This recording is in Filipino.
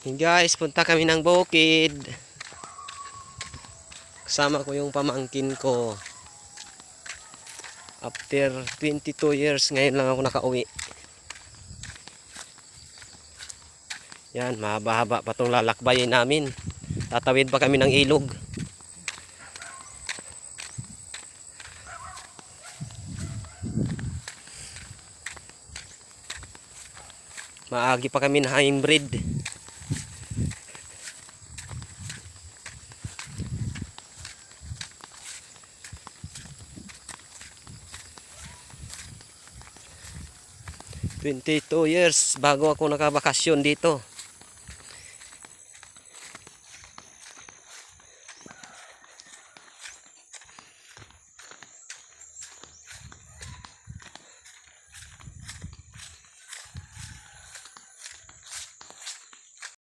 Hey guys, punta kami ng bukid. Kasama ko yung pamangkin ko. After 22 years, ngayon lang ako nakauwi. Yan, mahaba-haba pa itong lalakbayin namin. Tatawid pa kami ng ilog. Maagi pa kami na hybrid. Twenty-two years bago ako nakabakasyon dito.